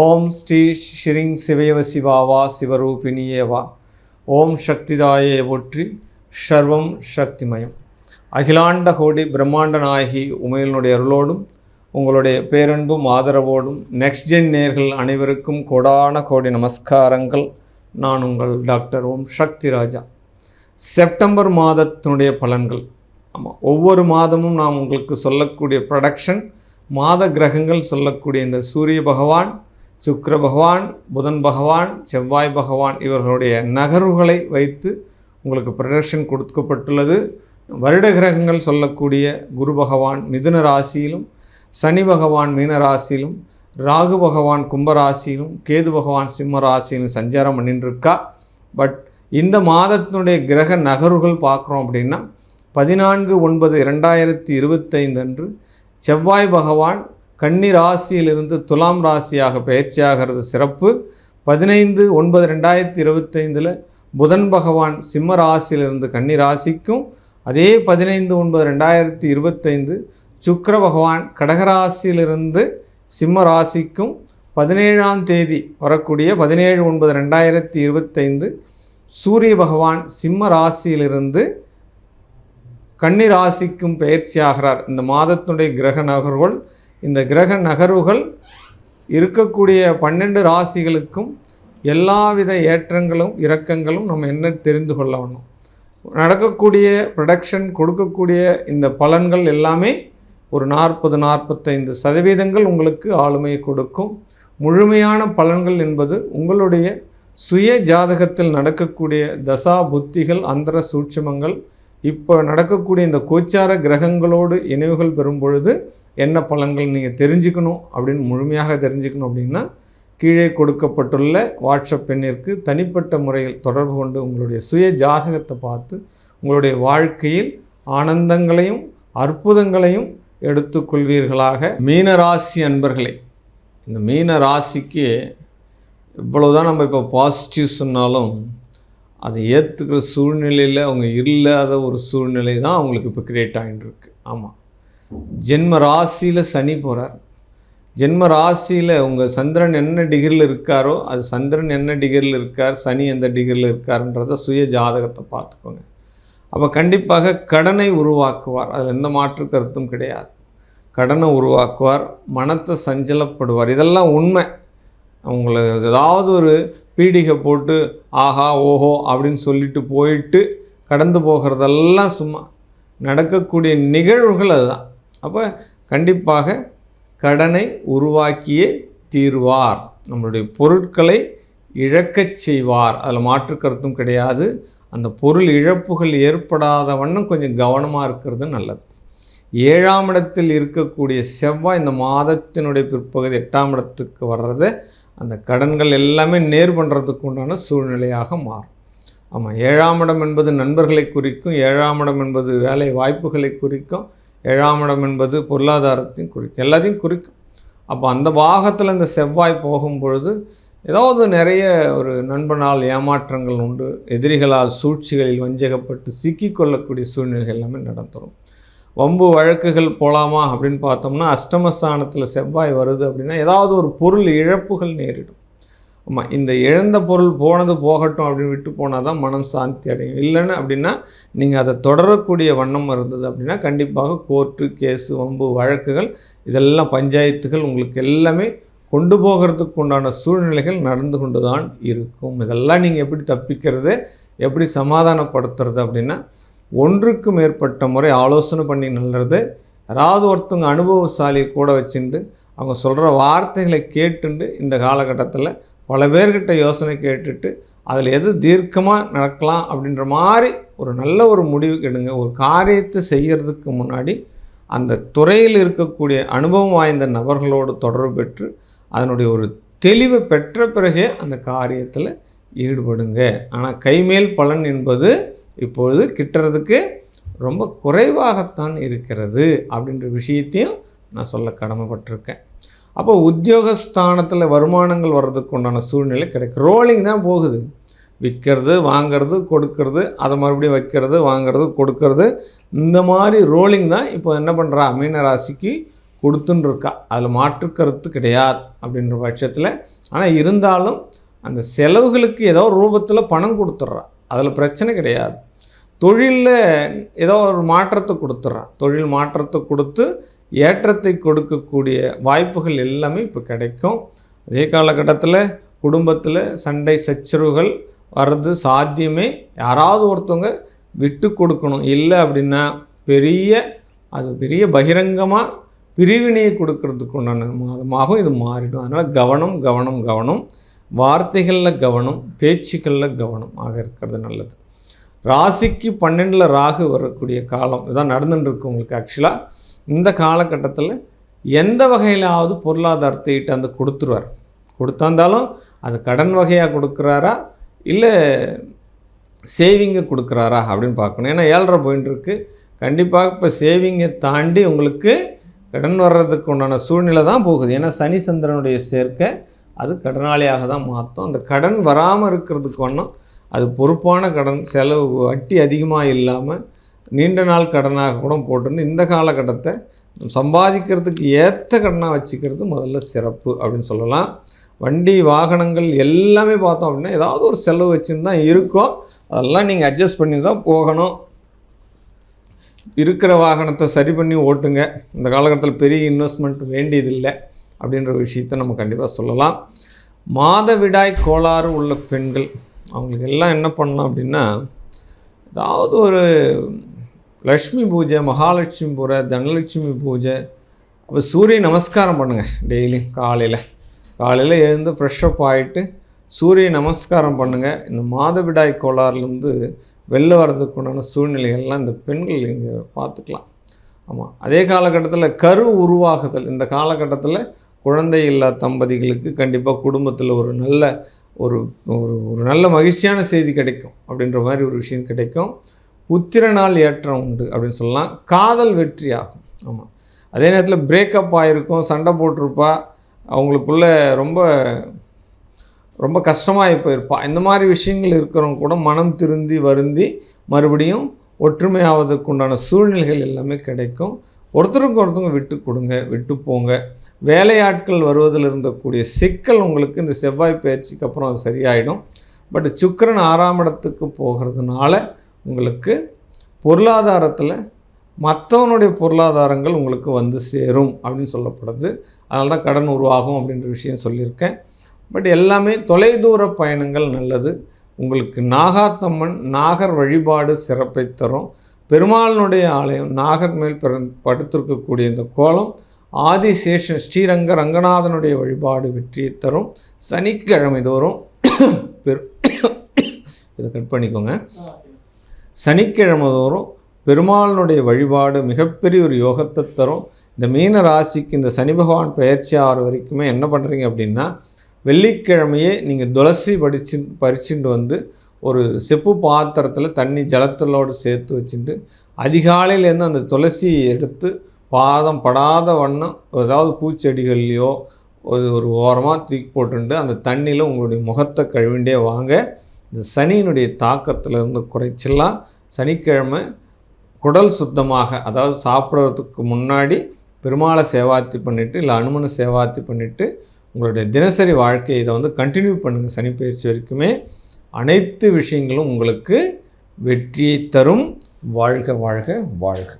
ஓம் ஸ்ரீ ஸ்ரீங் சிவயவ சிவாவா சிவரூபிணியேவா. ஓம் சக்திதாயே ஒற்றி சர்வம் சக்திமயம். அகிலாண்ட கோடி பிரம்மாண்ட நாயகி உமையினுடைய அருளோடும் உங்களுடைய பேரன்பும் ஆதரவோடும் நெக்ஸ்ட் ஜென் நேர்கள் அனைவருக்கும் கோடான கோடி நமஸ்காரங்கள். நான் உங்கள் டாக்டர் ஓம் சக்தி ராஜா. செப்டம்பர் மாதத்தினுடைய பலன்கள். ஆமாம் ஒவ்வொரு மாதமும் நாம் உங்களுக்கு சொல்லக்கூடிய ப்ரொடக்ஷன் மாத கிரகங்கள் சொல்லக்கூடிய இந்த சூரிய பகவான் சுக்கர பகவான் புதன் பகவான் செவ்வாய் பகவான் இவர்களுடைய நகர்வுகளை வைத்து உங்களுக்கு ப்ரொடக்ஷன் கொடுக்கப்பட்டுள்ளது. வருட கிரகங்கள் சொல்லக்கூடிய குரு பகவான் மிதுன ராசியிலும் சனி பகவான் மீன ராசியிலும் ராகு பகவான் கும்பராசியிலும் கேது பகவான் சிம்ம ராசியிலும் சஞ்சாரம் பண்ணிட்டுருக்கா பட் இந்த மாதத்தினுடைய கிரக நகர்வுகள் பார்க்குறோம் அப்படின்னா பதினான்கு ஒன்பது இரண்டாயிரத்தி இருபத்தைந்து அன்று செவ்வாய் பகவான் கன்னி ராசியிலிருந்து துலாம் ராசியாக பயிற்சியாகிறது சிறப்பு. பதினைந்து ஒன்பது ரெண்டாயிரத்தி இருபத்தைந்தில் புதன் பகவான் சிம்ம ராசியிலிருந்து கன்னி ராசிக்கும். அதே பதினைந்து ஒன்பது ரெண்டாயிரத்தி இருபத்தைந்து சுக்கர பகவான் கடகராசியிலிருந்து சிம்ம ராசிக்கும். பதினேழாம் தேதி வரக்கூடிய பதினேழு ஒன்பது ரெண்டாயிரத்தி இருபத்தைந்து சூரிய பகவான் சிம்ம ராசியிலிருந்து கன்னி ராசிக்கும் பயிற்சியாகிறார். இந்த மாதத்தினுடைய கிரக நகர்வுகள் இந்த கிரக நகர்வுகள் இருக்கக்கூடிய பன்னெண்டு ராசிகளுக்கும் எல்லாவித ஏற்றங்களும் இறக்கங்களும் நம்ம என்ன தெரிந்து கொள்ள வேணும் நடக்கக்கூடிய ப்ரொடக்ஷன் கொடுக்கக்கூடிய இந்த பலன்கள் எல்லாமே ஒரு நாற்பது நாற்பத்தைந்து சதவீதங்கள் உங்களுக்கு ஆளுமையை கொடுக்கும். முழுமையான பலன்கள் என்பது உங்களுடைய சுய ஜாதகத்தில் நடக்கக்கூடிய தசா புத்திகள் அந்தர சூட்சமங்கள் இப்போ நடக்கக்கூடிய இந்த கோச்சார கிரகங்களோடு இணைவுகள் பெறும் பொழுது என்ன பலன்கள் நீங்கள் தெரிஞ்சுக்கணும் அப்படின்னு முழுமையாக தெரிஞ்சுக்கணும் அப்படின்னா கீழே கொடுக்கப்பட்டுள்ள வாட்ஸ்அப் எண்ணிற்கு தனிப்பட்ட முறையில் தொடர்பு கொண்டு உங்களுடைய சுய ஜாதகத்தை பார்த்து உங்களுடைய வாழ்க்கையில் ஆனந்தங்களையும் அற்புதங்களையும் எடுத்துக்கொள்வீர்களாக. மீனராசி அன்பர்களே இந்த மீன ராசிக்கு இவ்வளோதான் நம்ம இப்போ பாசிட்டிவ் சொன்னாலும் அதை ஏற்றுக்கிற சூழ்நிலையில் அவங்க இல்லாத ஒரு சூழ்நிலை தான் அவங்களுக்கு இப்போ க்ரியேட் ஆகிட்டுருக்கு ஆமாம் ஜென்ம ராசியில் சனி போகிறார் ஜென்ம ராசியில் உங்கள் சந்திரன் என்ன டிகிரியில் இருக்காரோ அது சந்திரன் என்ன டிகிரியில் இருக்கார் சனி எந்த டிகிரியில் இருக்காருன்றத சுய ஜாதகத்தை பார்த்துக்கோங்க. அப்போ கண்டிப்பாக கடனை உருவாக்குவார். அதில் எந்த மாற்று கருத்தும் கிடையாது. கடனை உருவாக்குவார் மனத்தை சஞ்சலப்படுவார். இதெல்லாம் உண்மை. அவங்கள ஏதாவது ஒரு பீடிகை போட்டு ஆஹா ஓஹோ அப்படின்னு சொல்லிட்டு போயிட்டு கடந்து போகிறதெல்லாம் சும்மா. நடக்கக்கூடிய நிகழ்வுகள் அதுதான். அப்போ கண்டிப்பாக கடனை உருவாக்கியே தீர்வார். நம்மளுடைய பொருட்களை இழக்கச் செய்வார். அதில் மாற்று கருத்தும் கிடையாது. அந்த பொருள் இழப்புகள் ஏற்படாத வண்ணம் கொஞ்சம் கவனமாக இருக்கிறது நல்லது. ஏழாம் இடத்தில் இருக்கக்கூடிய செவ்வாய் இந்த மாதத்தினுடைய பிற்பகுதி எட்டாம் இடத்துக்கு வர்றதை அந்த கடன்கள் எல்லாமே நேர் பண்ணுறதுக்கு உண்டான சூழ்நிலையாக மாறும். ஆமாம் ஏழாம் இடம் என்பது நண்பர்களை குறிக்கும் ஏழாம் இடம் என்பது வேலை வாய்ப்புகளை குறிக்கும் ஏழாம் இடம் என்பது பொருளாதாரத்தையும் குறிக்கும் எல்லாத்தையும் குறிக்கும். அப்போ அந்த பாகத்தில் இந்த செவ்வாய் போகும் பொழுது ஏதாவது நிறைய ஒரு நண்பனால் ஏமாற்றங்கள் உண்டு எதிரிகளால் சூழ்ச்சிகளில் வஞ்சகப்பட்டு சிக்கிக்கொள்ளக்கூடிய சூழ்நிலைகள் எல்லாமே நடந்துடும் வம்பு வழக்குகள் போகலாமா அப்படின்னு பார்த்தோம்னா அஷ்டமஸ்தானத்தில் செவ்வாய் வருது அப்படின்னா ஏதாவது ஒரு பொருள் இழப்புகள் நேரிடும். ஆமாம் இந்த இழந்த பொருள் போனது போகட்டும் அப்படின்னு விட்டு போனால் தான் மனம் சாந்தி அடையும். இல்லைன்னு அப்படின்னா நீங்கள் அதை தொடரக்கூடிய வண்ணம் இருந்தது அப்படின்னா கண்டிப்பாக கோர்ட்டு கேஸு வம்பு வழக்குகள் இதெல்லாம் பஞ்சாயத்துகள் உங்களுக்கு எல்லாமே கொண்டு போகிறதுக்கு உண்டான சூழ்நிலைகள் நடந்து கொண்டு தான் இருக்கும். இதெல்லாம் நீங்கள் எப்படி தப்பிக்கிறது எப்படி சமாதானப்படுத்துறது அப்படின்னா ஒன்றுக்கு மேற்பட்ட முறை ஆலோசனை பண்ணி நல்லது யாராவது ஒருத்தவங்க அனுபவசாலியை கூட வச்சுட்டு அவங்க சொல்கிற வார்த்தைகளை கேட்டுண்டு இந்த காலகட்டத்தில் பல பேர்கிட்ட யோசனை கேட்டுட்டு அதில் எது தீர்க்கமாக நடக்கலாம்? அப்படின்ற மாதிரி ஒரு நல்ல ஒரு முடிவு கெடுங்க ஒரு காரியத்தை செய்கிறதுக்கு முன்னாடி அந்த துறையில் இருக்கக்கூடிய அனுபவம் வாய்ந்த நபர்களோடு தொடர்பு பெற்று அதனுடைய ஒரு தெளிவை பெற்ற பிறகே அந்த காரியத்தில் ஈடுபடுங்க. ஆனால் கைமேல் பலன் என்பது இப்பொழுது கிட்டுறதுக்கு ரொம்ப குறைவாகத்தான் இருக்கிறது அப்படின்ற விஷயத்தையும் நான் சொல்ல கடமைப்பட்டிருக்கேன். அப்போ உத்தியோகஸ்தானத்தில் வருமானங்கள் வர்றதுக்கு உண்டான சூழ்நிலை கிடைக்கும் ரோலிங் தான் போகுது. விற்கிறது வாங்கிறது கொடுக்கறது அதை மறுபடியும் வைக்கிறது வாங்கிறது கொடுக்கறது. இந்த மாதிரி ரோலிங் தான் இப்போ என்ன பண்ணுறா மீன ராசிக்கு கொடுத்துன்னு இருக்கா அதில் மாற்று கருத்து கிடையாது அப்படின்ற பட்சத்தில். ஆனால் இருந்தாலும் அந்த செலவுகளுக்கு ஏதோ ரூபத்தில் பணம் கொடுத்துட்றா. அதில் பிரச்சனை கிடையாது. தொழிலில் ஏதோ ஒரு மாற்றத்தை கொடுத்துட்றான் தொழில் மாற்றத்தை கொடுத்து ஏற்றத்தை கொடுக்கக்கூடிய வாய்ப்புகள் எல்லாமே இப்போ கிடைக்கும். அதே காலகட்டத்தில் குடும்பத்தில் சண்டை சச்சரவுகள் வர்றது சாத்தியமே. யாராவது ஒருத்தவங்க விட்டு கொடுக்கணும். இல்லை அப்படின்னா பெரிய அது பெரிய பகிரங்கமாக பிரிவினையை கொடுக்கறதுக்கு உண்டான மாதமாகவும் இது மாறிடும். அதனால் கவனம் கவனம் கவனம். வார்த்தைகளில் கவனம் பேச்சுக்களில் கவனம் ஆக இருக்கிறது நல்லது. ராசிக்கு பன்னெண்டில் ராகு வரக்கூடிய காலம். இதான் நடந்துட்டுருக்கு உங்களுக்கு ஆக்சுவலாக இந்த காலகட்டத்தில் எந்த வகையிலாவது பொருளாதாரத்தை இட்டு அந்த கொடுத்துருவார் கொடுத்தாந்தாலும் அது கடன் வகையாக கொடுக்குறாரா? இல்லை சேவிங்கை கொடுக்குறாரா அப்படின்னு பார்க்கணும். ஏன்னா ஏழரை பாயிண்ட் இருக்குது கண்டிப்பாக இப்போ சேவிங்கை தாண்டி உங்களுக்கு கடன் வர்றதுக்கு உண்டான சூழ்நிலை தான் போகுது. ஏன்னா சனி சந்திரனுடைய சேர்க்கை அது கடனாளியாக தான் மாற்றும். அந்த கடன் வராமல் இருக்கிறதுக்கு ஒன்றும் அது பொறுப்பான கடன் செலவு வட்டி அதிகமாக இல்லாமல் நீண்ட நாள் கடனாக கூட போட்டிருந்து இந்த காலகட்டத்தை சம்பாதிக்கிறதுக்கு ஏற்ற கடனாக வச்சுக்கிறது முதல்ல சிறப்பு அப்படின்னு சொல்லலாம். வண்டி வாகனங்கள் எல்லாமே பார்த்தோம் அப்படின்னா ஏதாவது ஒரு செலவு வச்சுன்னு தான் இருக்கும். அதெல்லாம் நீங்கள் அட்ஜஸ்ட் பண்ணி தான் போகணும். இருக்கிற வாகனத்தை சரி பண்ணி ஓட்டுங்க. இந்த காலகட்டத்தில் பெரிய இன்வெஸ்ட்மெண்ட் வேண்டியதில்லை அப்படின்ற விஷயத்தை நம்ம கண்டிப்பாக சொல்லலாம். மாதவிடாய் கோளாறு உள்ள பெண்கள் அவங்களுக்கு எல்லாம் என்ன பண்ணலாம் அப்படின்னா ஏதாவது ஒரு லக்ஷ்மி பூஜை மகாலட்சுமி பூரை தனலட்சுமி பூஜை. அப்போ சூரிய நமஸ்காரம் பண்ணுங்கள் டெய்லி காலையில். காலையில் எழுந்து ஃப்ரெஷ்ஷப் ஆகிட்டு சூரிய நமஸ்காரம் பண்ணுங்கள் இந்த மாதவிடாய் கோளாறுலேருந்து வெளில வர்றதுக்கு உண்டான சூழ்நிலைகள்லாம் இந்த பெண்கள் இங்கே பார்த்துக்கலாம். ஆமாம் அதே காலகட்டத்தில் கரு உருவாகுதல். இந்த காலகட்டத்தில் குழந்தை இல்லா தம்பதிகளுக்கு கண்டிப்பாக குடும்பத்தில் ஒரு நல்ல ஒரு ஒரு ஒரு நல்ல மகிழ்ச்சியான செய்தி கிடைக்கும் அப்படின்ற மாதிரி ஒரு விஷயம் கிடைக்கும். புத்திரனால் ஏற்றம் உண்டு அப்படின்னு சொல்லலாம். காதல் வெற்றி ஆகும் ஆமாம் அதே நேரத்தில் பிரேக்கப் ஆகிருக்கும் சண்டை போட்டிருப்பா அவங்களுக்குள்ள ரொம்ப ரொம்ப கஷ்டமாகி போயிருப்பா. இந்த மாதிரி விஷயங்கள் இருக்கிறவங்க கூட மனம் திருந்தி வருந்தி மறுபடியும் ஒற்றுமையாவதற்கு உண்டான சூழ்நிலைகள் எல்லாமே கிடைக்கும். ஒருத்தருக்கு ஒருத்தவங்க விட்டு கொடுங்க விட்டு போங்க. வேலையாட்கள் வருவதில் இருந்தக்கூடிய சிக்கல் உங்களுக்கு இந்த செவ்வாய் பயிற்சிக்கு அப்புறம் அது சரியாயிடும். பட் சுக்கரன் ஆறாம் இடத்துக்கு போகிறதுனால உங்களுக்கு பொருளாதாரத்தில் மற்றவனுடைய பொருளாதாரங்கள் உங்களுக்கு வந்து சேரும் அப்படின்னு சொல்லப்படுது. அதனால தான் கடன் உருவாகும் அப்படின்ற விஷயம் சொல்லியிருக்கேன். பட் எல்லாமே தொலைதூர பயணங்கள் நல்லது. உங்களுக்கு நாகாத்தம்மன் நாகர் வழிபாடு சிறப்பை தரும். பெருமாளினுடைய ஆலயம் நாகர் மேல் படுத்திருக்கக்கூடிய இந்த கோலம் ஆதிசேஷன் ஸ்ரீரங்க ரங்கநாதனுடைய வழிபாடு வெற்றியை தரும். சனிக்கிழமை தோறும் பெரு இதை கட் பண்ணிக்கோங்க. சனிக்கிழமை தோறும் பெருமாளினுடைய வழிபாடு மிகப்பெரிய ஒரு யோகத்தை தரும். இந்த மீன ராசிக்கு இந்த சனி பகவான் பயிற்சி ஆகிற வரைக்குமே என்ன பண்ணுறீங்க அப்படின்னா வெள்ளிக்கிழமையே நீங்கள் துளசி படிச்சு பறிச்சுட்டு வந்து ஒரு செப்பு பாத்திரத்தில் தண்ணி ஜலத்திலோடு சேர்த்து வச்சுட்டு அதிகாலையிலேருந்து அந்த துளசி எடுத்து பாதம் படாத வண்ணம் ஏதாவது பூச்செடிகள்லையோ ஒரு ஒரு ஓரமாக தூக்கி போட்டுட்டு அந்த தண்ணியில் உங்களுடைய முகத்தை கழுவிண்டே வாங்க. இந்த சனியினுடைய தாக்கத்தில் இருந்து சனிக்கிழமை குடல் சுத்தமாக அதாவது சாப்பிட்றதுக்கு முன்னாடி பெருமாளை சேவாத்தி பண்ணிவிட்டு இல்லை அனுமனை சேவாத்தி பண்ணிவிட்டு உங்களுடைய தினசரி வாழ்க்கையை இதை வந்து கண்டினியூ பண்ணுங்கள் சனிப்பயிற்சி வரைக்குமே அனைத்து விஷயங்களும் உங்களுக்கு வெற்றியை தரும். வாழ்க வாழ்க வாழ்க.